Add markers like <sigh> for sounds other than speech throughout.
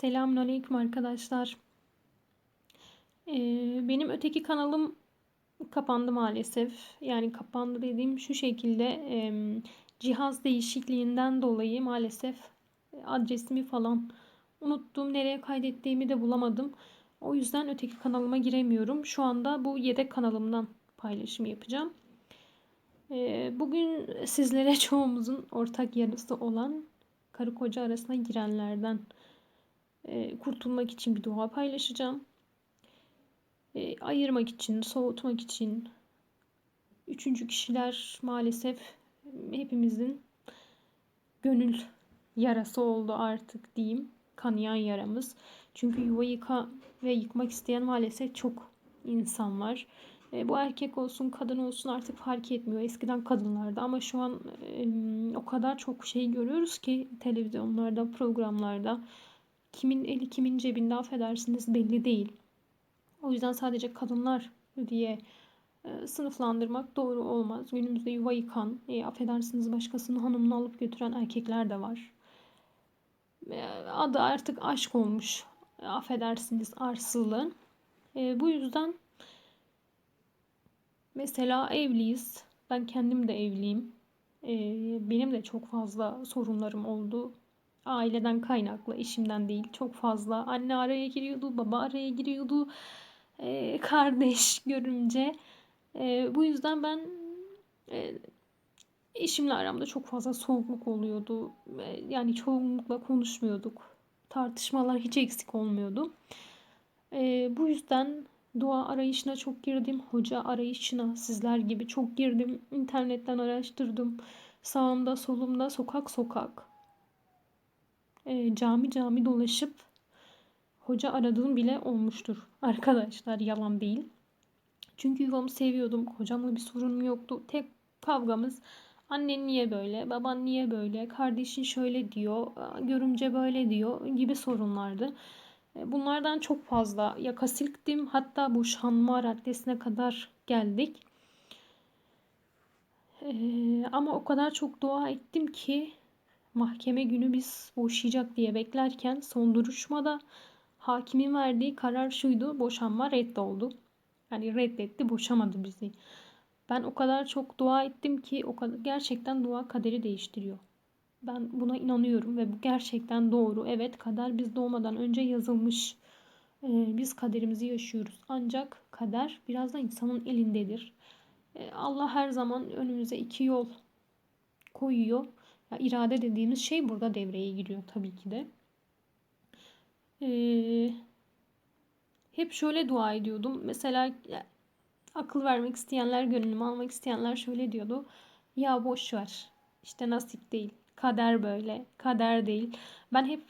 Selamünaleyküm arkadaşlar. Ee, benim öteki kanalım kapandı maalesef. Yani kapandı dediğim şu şekilde e, cihaz değişikliğinden dolayı maalesef adresimi falan unuttum. Nereye kaydettiğimi de bulamadım. O yüzden öteki kanalıma giremiyorum. Şu anda bu yedek kanalımdan paylaşım yapacağım. Ee, bugün sizlere <laughs> çoğumuzun ortak yarısı olan karı koca arasına girenlerden e, kurtulmak için bir dua paylaşacağım. E, ayırmak için, soğutmak için. Üçüncü kişiler maalesef hepimizin gönül yarası oldu artık diyeyim. Kanayan yaramız. Çünkü yuva yıka ve yıkmak isteyen maalesef çok insan var. E, bu erkek olsun, kadın olsun artık fark etmiyor. Eskiden kadınlarda ama şu an e, o kadar çok şey görüyoruz ki televizyonlarda, programlarda kimin eli kimin cebinde affedersiniz belli değil. O yüzden sadece kadınlar diye e, sınıflandırmak doğru olmaz. Günümüzde yuva yıkan, e, affedersiniz başkasının hanımını alıp götüren erkekler de var. E, adı artık aşk olmuş. E, affedersiniz arsızlığın. E, bu yüzden mesela evliyiz. Ben kendim de evliyim. E, benim de çok fazla sorunlarım oldu aileden kaynaklı, eşimden değil çok fazla. Anne araya giriyordu, baba araya giriyordu, e, kardeş <laughs> görünce. E, bu yüzden ben e, eşimle aramda çok fazla soğukluk oluyordu. E, yani çoğunlukla konuşmuyorduk. Tartışmalar hiç eksik olmuyordu. E, bu yüzden dua arayışına çok girdim. Hoca arayışına sizler gibi çok girdim. İnternetten araştırdım. Sağımda, solumda, sokak sokak e, cami cami dolaşıp hoca aradığım bile olmuştur. <laughs> Arkadaşlar yalan değil. Çünkü yuvamı seviyordum. Hocamla bir sorunum yoktu. Tek kavgamız annen niye böyle, baban niye böyle, kardeşin şöyle diyor, görümce böyle diyor gibi sorunlardı. E, bunlardan çok fazla yaka silktim. Hatta boşanma raddesine kadar geldik. Ee, ama o kadar çok dua ettim ki mahkeme günü biz boşayacak diye beklerken son duruşmada hakimin verdiği karar şuydu. Boşanma reddoldu. Yani reddetti, boşamadı bizi. Ben o kadar çok dua ettim ki o kadar gerçekten dua kaderi değiştiriyor. Ben buna inanıyorum ve bu gerçekten doğru. Evet kader biz doğmadan önce yazılmış. Ee, biz kaderimizi yaşıyoruz. Ancak kader biraz da insanın elindedir. Ee, Allah her zaman önümüze iki yol koyuyor. Ya irade dediğimiz şey burada devreye giriyor tabii ki de. Ee, hep şöyle dua ediyordum. Mesela akıl vermek isteyenler, gönlümü almak isteyenler şöyle diyordu. Ya boş ver. İşte nasip değil. Kader böyle. Kader değil. Ben hep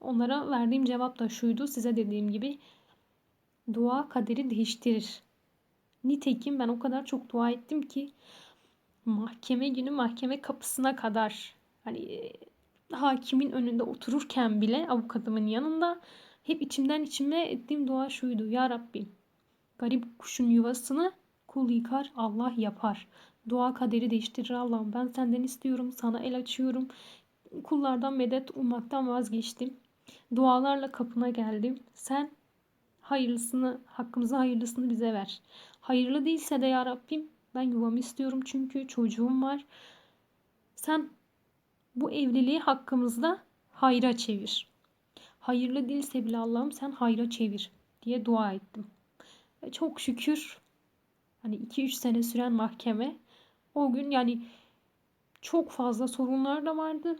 onlara verdiğim cevap da şuydu. Size dediğim gibi dua kaderi değiştirir. Nitekim ben o kadar çok dua ettim ki mahkeme günü mahkeme kapısına kadar hani hakimin önünde otururken bile avukatımın yanında hep içimden içime ettiğim dua şuydu. Ya Rabbim garip kuşun yuvasını kul yıkar Allah yapar. Dua kaderi değiştirir Allah'ım. Ben senden istiyorum. Sana el açıyorum. Kullardan medet ummaktan vazgeçtim. Dualarla kapına geldim. Sen hayırlısını, hakkımıza hayırlısını bize ver. Hayırlı değilse de ya Rabbim ben yuvamı istiyorum çünkü çocuğum var. Sen bu evliliği hakkımızda hayra çevir. Hayırlı değilse bile Allah'ım sen hayra çevir diye dua ettim. Ve çok şükür hani 2-3 sene süren mahkeme o gün yani çok fazla sorunlar da vardı.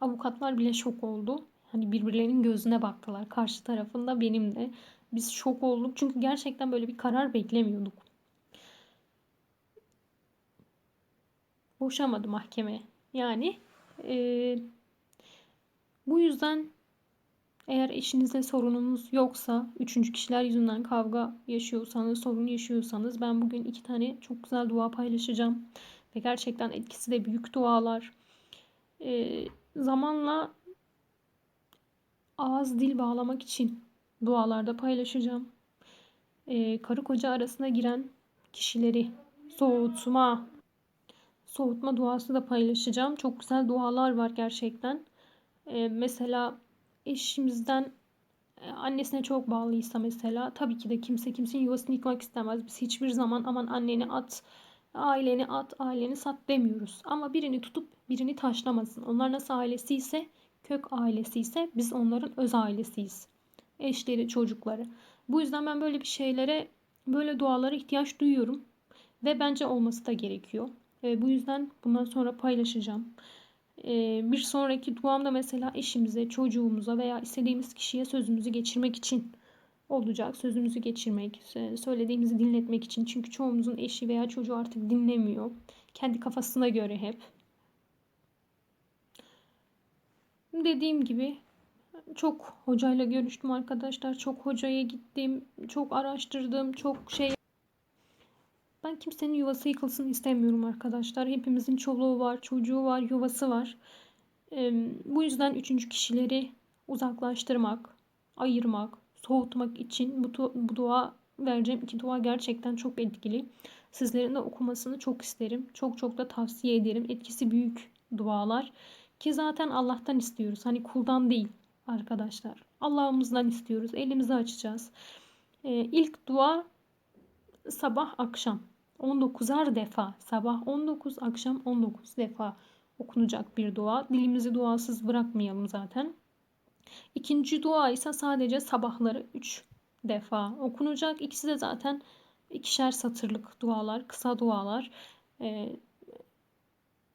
Avukatlar bile şok oldu. Hani birbirlerinin gözüne baktılar. Karşı tarafında benim de. Biz şok olduk. Çünkü gerçekten böyle bir karar beklemiyorduk. Boşamadı mahkeme. Yani e, bu yüzden eğer eşinizle sorununuz yoksa, üçüncü kişiler yüzünden kavga yaşıyorsanız, sorun yaşıyorsanız ben bugün iki tane çok güzel dua paylaşacağım. Ve gerçekten etkisi de büyük dualar. E, zamanla ağız dil bağlamak için dualarda paylaşacağım. E, karı koca arasına giren kişileri soğutma, soğutma duası da paylaşacağım. Çok güzel dualar var gerçekten. Ee, mesela eşimizden e, annesine çok bağlıysa mesela tabii ki de kimse kimsenin yuvasını yıkmak istemez. Biz hiçbir zaman aman anneni at, aileni at, aileni sat demiyoruz. Ama birini tutup birini taşlamasın. Onlar nasıl ailesi ise, kök ailesi ise biz onların öz ailesiyiz. Eşleri, çocukları. Bu yüzden ben böyle bir şeylere, böyle dualara ihtiyaç duyuyorum. Ve bence olması da gerekiyor. E, bu yüzden bundan sonra paylaşacağım. E, bir sonraki duamda mesela eşimize, çocuğumuza veya istediğimiz kişiye sözümüzü geçirmek için olacak. Sözümüzü geçirmek, söylediğimizi dinletmek için. Çünkü çoğumuzun eşi veya çocuğu artık dinlemiyor. Kendi kafasına göre hep. Dediğim gibi çok hocayla görüştüm arkadaşlar. Çok hocaya gittim. Çok araştırdım. Çok şey ben kimsenin yuvası yıkılsın istemiyorum arkadaşlar. Hepimizin çoluğu var, çocuğu var, yuvası var. bu yüzden üçüncü kişileri uzaklaştırmak, ayırmak, soğutmak için bu, bu dua vereceğim iki dua gerçekten çok etkili. Sizlerin de okumasını çok isterim. Çok çok da tavsiye ederim. Etkisi büyük dualar. Ki zaten Allah'tan istiyoruz. Hani kuldan değil arkadaşlar. Allah'ımızdan istiyoruz. Elimizi açacağız. Ee, ilk dua sabah akşam 19'ar defa sabah 19 akşam 19 defa okunacak bir dua. Dilimizi duasız bırakmayalım zaten. İkinci dua ise sadece sabahları 3 defa okunacak. İkisi de zaten ikişer satırlık dualar, kısa dualar. Ee,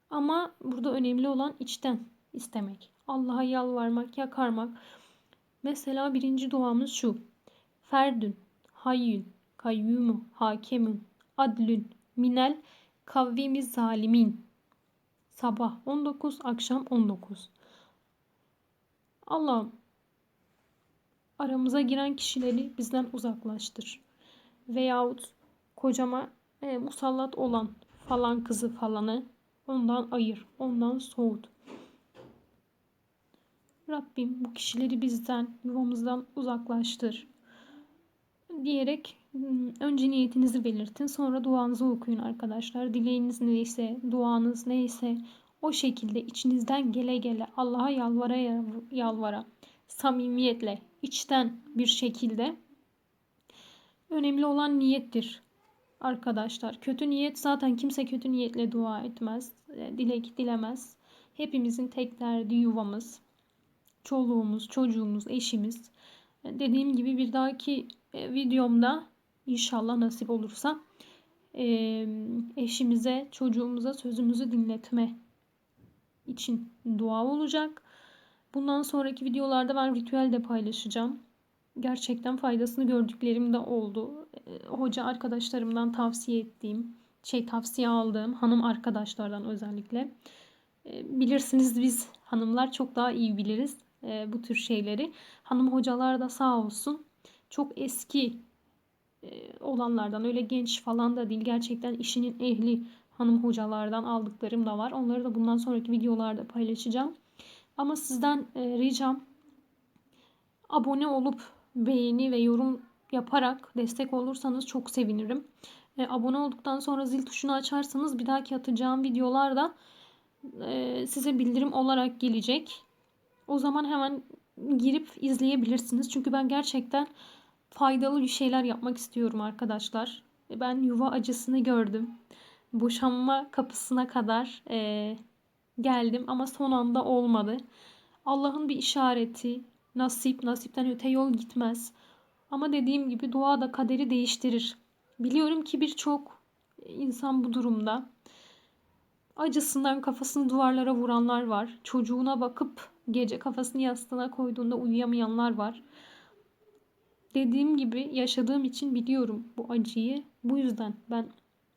ama burada önemli olan içten istemek. Allah'a yalvarmak, yakarmak. Mesela birinci duamız şu. Ferdün, hayyün, kayyumu, hakemun, adlün, minel, kavvimiz zalimin. Sabah 19, akşam 19. Allah'ım aramıza giren kişileri bizden uzaklaştır. Veyahut kocama e, musallat olan falan kızı falanı ondan ayır, ondan soğut. Rabbim bu kişileri bizden, yuvamızdan uzaklaştır diyerek önce niyetinizi belirtin. Sonra duanızı okuyun arkadaşlar. Dileğiniz neyse, duanız neyse o şekilde içinizden gele gele Allah'a yalvara yalvara samimiyetle içten bir şekilde önemli olan niyettir arkadaşlar. Kötü niyet zaten kimse kötü niyetle dua etmez. E, dilek dilemez. Hepimizin tek derdi yuvamız, çoluğumuz, çocuğumuz, eşimiz. E, dediğim gibi bir dahaki e, videomda inşallah nasip olursa eşimize, çocuğumuza sözümüzü dinletme için dua olacak. Bundan sonraki videolarda ben ritüel de paylaşacağım. Gerçekten faydasını gördüklerim de oldu. Ee, hoca arkadaşlarımdan tavsiye ettiğim, şey tavsiye aldığım hanım arkadaşlardan özellikle. Ee, bilirsiniz biz hanımlar çok daha iyi biliriz e, bu tür şeyleri. Hanım hocalar da sağ olsun çok eski e, olanlardan öyle genç falan da değil gerçekten işinin ehli hanım hocalardan aldıklarım da var. Onları da bundan sonraki videolarda paylaşacağım. Ama sizden ricam abone olup beğeni ve yorum yaparak destek olursanız çok sevinirim. E, abone olduktan sonra zil tuşunu açarsanız bir dahaki atacağım videolar da e, size bildirim olarak gelecek. O zaman hemen girip izleyebilirsiniz. Çünkü ben gerçekten faydalı bir şeyler yapmak istiyorum arkadaşlar. Ben yuva acısını gördüm boşanma kapısına kadar e, geldim ama son anda olmadı. Allah'ın bir işareti, nasip, nasipten öte yol gitmez. Ama dediğim gibi dua da kaderi değiştirir. Biliyorum ki birçok insan bu durumda. Acısından kafasını duvarlara vuranlar var. Çocuğuna bakıp gece kafasını yastığına koyduğunda uyuyamayanlar var. Dediğim gibi yaşadığım için biliyorum bu acıyı. Bu yüzden ben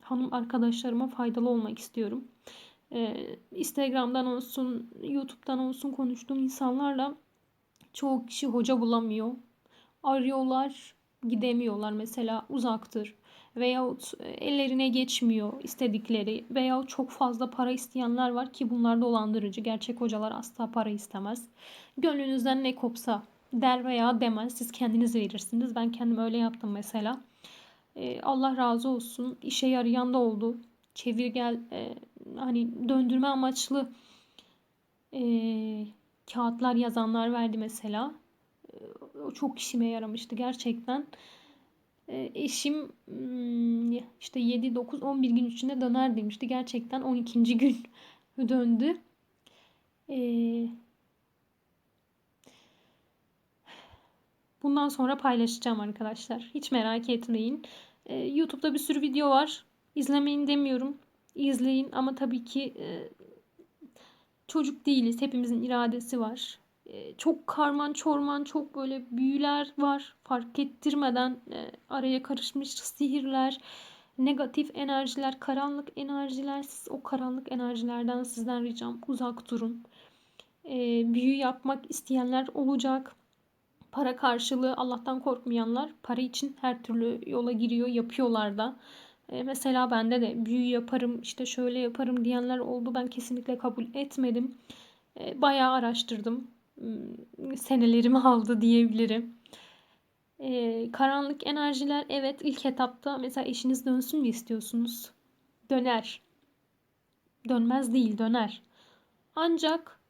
hanım arkadaşlarıma faydalı olmak istiyorum. Ee, Instagram'dan olsun, YouTube'dan olsun konuştuğum insanlarla çoğu kişi hoca bulamıyor. Arıyorlar, gidemiyorlar mesela uzaktır. Veyahut e, ellerine geçmiyor istedikleri veyahut çok fazla para isteyenler var ki bunlar dolandırıcı. Gerçek hocalar asla para istemez. Gönlünüzden ne kopsa der veya demez. Siz kendiniz verirsiniz. Ben kendim öyle yaptım mesela. E, Allah razı olsun. İşe yarayan da oldu. Çevir gel e, hani döndürme amaçlı e, kağıtlar yazanlar verdi mesela. E, o çok işime yaramıştı gerçekten. E, eşim hmm, işte 7, 9, 11 gün içinde döner demişti. Gerçekten 12. gün <laughs> döndü. Ee, bundan sonra paylaşacağım arkadaşlar. Hiç merak etmeyin. Ee, YouTube'da bir sürü video var. İzlemeyin demiyorum. İzleyin ama tabii ki e, çocuk değiliz. Hepimizin iradesi var. E, çok karman çorman, çok böyle büyüler var. Fark ettirmeden e, araya karışmış sihirler, negatif enerjiler, karanlık enerjiler. Siz o karanlık enerjilerden sizden ricam uzak durun. E, büyü yapmak isteyenler olacak. Para karşılığı Allah'tan korkmayanlar para için her türlü yola giriyor, yapıyorlar da. E, mesela bende de büyü yaparım, işte şöyle yaparım diyenler oldu. Ben kesinlikle kabul etmedim. E, bayağı araştırdım. Hmm, senelerimi <laughs> aldı diyebilirim. E, karanlık enerjiler evet ilk etapta mesela eşiniz dönsün mü istiyorsunuz? Döner. Dönmez değil döner. Ancak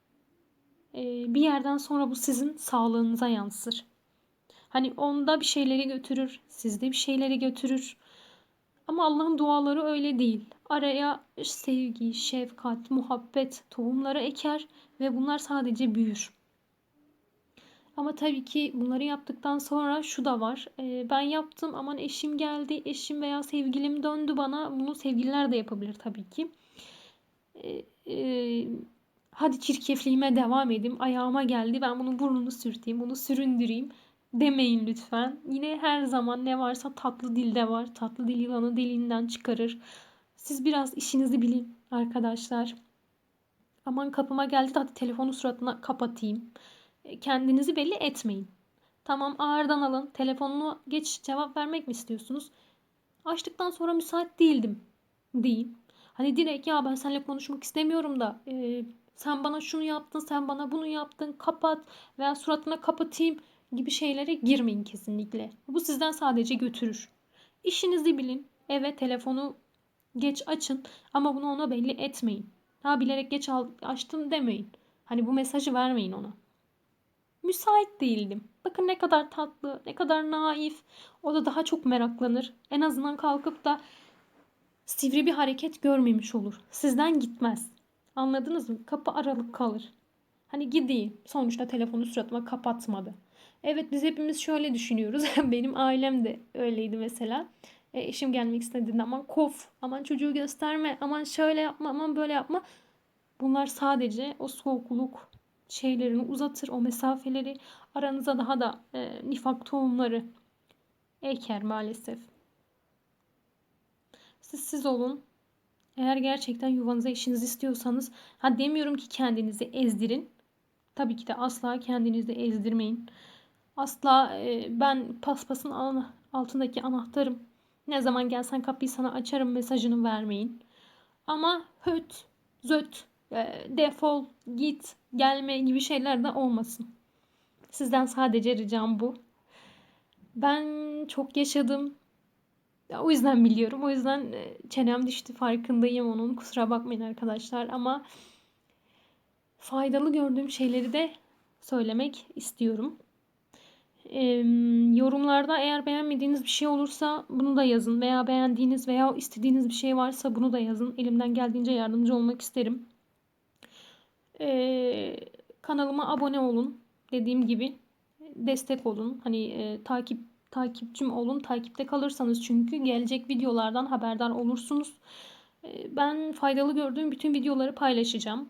bir yerden sonra bu sizin sağlığınıza yansır. Hani onda bir şeyleri götürür, sizde bir şeyleri götürür. Ama Allah'ın duaları öyle değil. Araya sevgi, şefkat, muhabbet tohumları eker ve bunlar sadece büyür. Ama tabii ki bunları yaptıktan sonra şu da var. Ee, ben yaptım aman eşim geldi, eşim veya sevgilim döndü bana. Bunu sevgililer de yapabilir tabii ki. Ee, e, hadi çirkefliğime devam edeyim. Ayağıma geldi ben bunu burnunu sürteyim, bunu süründüreyim demeyin lütfen. Yine her zaman ne varsa tatlı dilde var. Tatlı dil yılanı dilinden çıkarır. Siz biraz işinizi bilin arkadaşlar. Aman kapıma geldi de hadi telefonu suratına kapatayım. E, kendinizi belli etmeyin. Tamam ağırdan alın. Telefonunu geç cevap vermek mi istiyorsunuz? Açtıktan sonra müsait değildim deyin. Hani direkt ya ben seninle konuşmak istemiyorum da e, sen bana şunu yaptın, sen bana bunu yaptın, kapat veya suratına kapatayım gibi şeylere girmeyin kesinlikle. Bu sizden sadece götürür. İşinizi bilin. Evet telefonu geç açın ama bunu ona belli etmeyin. Ha bilerek geç açtım demeyin. Hani bu mesajı vermeyin ona. Müsait değildim. Bakın ne kadar tatlı, ne kadar naif. O da daha çok meraklanır. En azından kalkıp da sivri bir hareket görmemiş olur. Sizden gitmez. Anladınız mı? Kapı aralık kalır. Hani gideyim. Sonuçta telefonu suratıma kapatmadı. Evet biz hepimiz şöyle düşünüyoruz. <laughs> Benim ailem de öyleydi mesela. E, eşim gelmek istediğinde aman kof, aman çocuğu gösterme, aman şöyle yapma, aman böyle yapma. Bunlar sadece o soğukluk şeylerini uzatır, o mesafeleri aranıza daha da e, nifak tohumları eker maalesef. Siz siz olun. Eğer gerçekten yuvanıza işinizi istiyorsanız, ha demiyorum ki kendinizi ezdirin. Tabii ki de asla kendinizi ezdirmeyin. Asla e, ben paspasın altındaki anahtarım. Ne zaman gelsen kapıyı sana açarım mesajını vermeyin. Ama höt, zöt, e, defol, git, gelme gibi şeyler de olmasın. Sizden sadece ricam bu. Ben çok yaşadım. O yüzden biliyorum. O yüzden e, çenem düştü farkındayım onun. Kusura bakmayın arkadaşlar ama faydalı gördüğüm şeyleri de söylemek istiyorum. E, yorumlarda eğer beğenmediğiniz bir şey olursa bunu da yazın. Veya beğendiğiniz veya istediğiniz bir şey varsa bunu da yazın. Elimden geldiğince yardımcı olmak isterim. E, kanalıma abone olun. Dediğim gibi destek olun. Hani e, takip takipçim olun. Takipte kalırsanız çünkü gelecek videolardan haberdar olursunuz. E, ben faydalı gördüğüm bütün videoları paylaşacağım.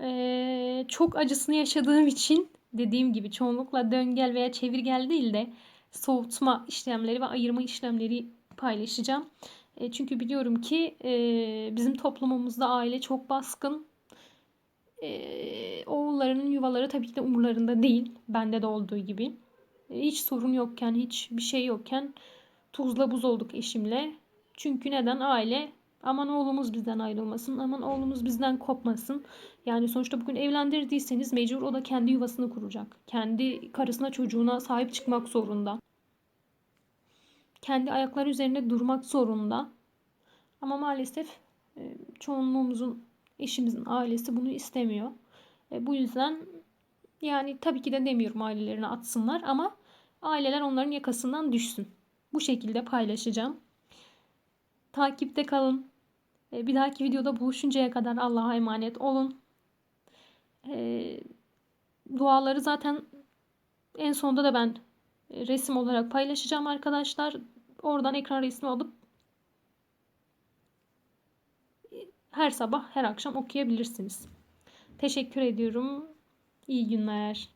E, çok acısını yaşadığım için dediğim gibi çoğunlukla döngel veya çevirgel değil de soğutma işlemleri ve ayırma işlemleri paylaşacağım. E, çünkü biliyorum ki e, bizim toplumumuzda aile çok baskın. Oğullarının yuvaları tabii ki de umurlarında değil. Bende de olduğu gibi. Hiç sorun yokken, hiç bir şey yokken tuzla buz olduk eşimle. Çünkü neden? Aile Aman oğlumuz bizden ayrılmasın. Aman oğlumuz bizden kopmasın. Yani sonuçta bugün evlendirdiyseniz mecbur o da kendi yuvasını kuracak. Kendi karısına çocuğuna sahip çıkmak zorunda. Kendi ayakları üzerinde durmak zorunda. Ama maalesef e, çoğunluğumuzun eşimizin ailesi bunu istemiyor. E, bu yüzden yani tabii ki de demiyorum ailelerine atsınlar ama aileler onların yakasından düşsün. Bu şekilde paylaşacağım. Takipte kalın. E, bir dahaki videoda buluşuncaya kadar Allah'a emanet olun. E, duaları zaten en sonunda da ben resim olarak paylaşacağım arkadaşlar. Oradan ekran resmi alıp her sabah her akşam okuyabilirsiniz. Teşekkür ediyorum. İyi günler.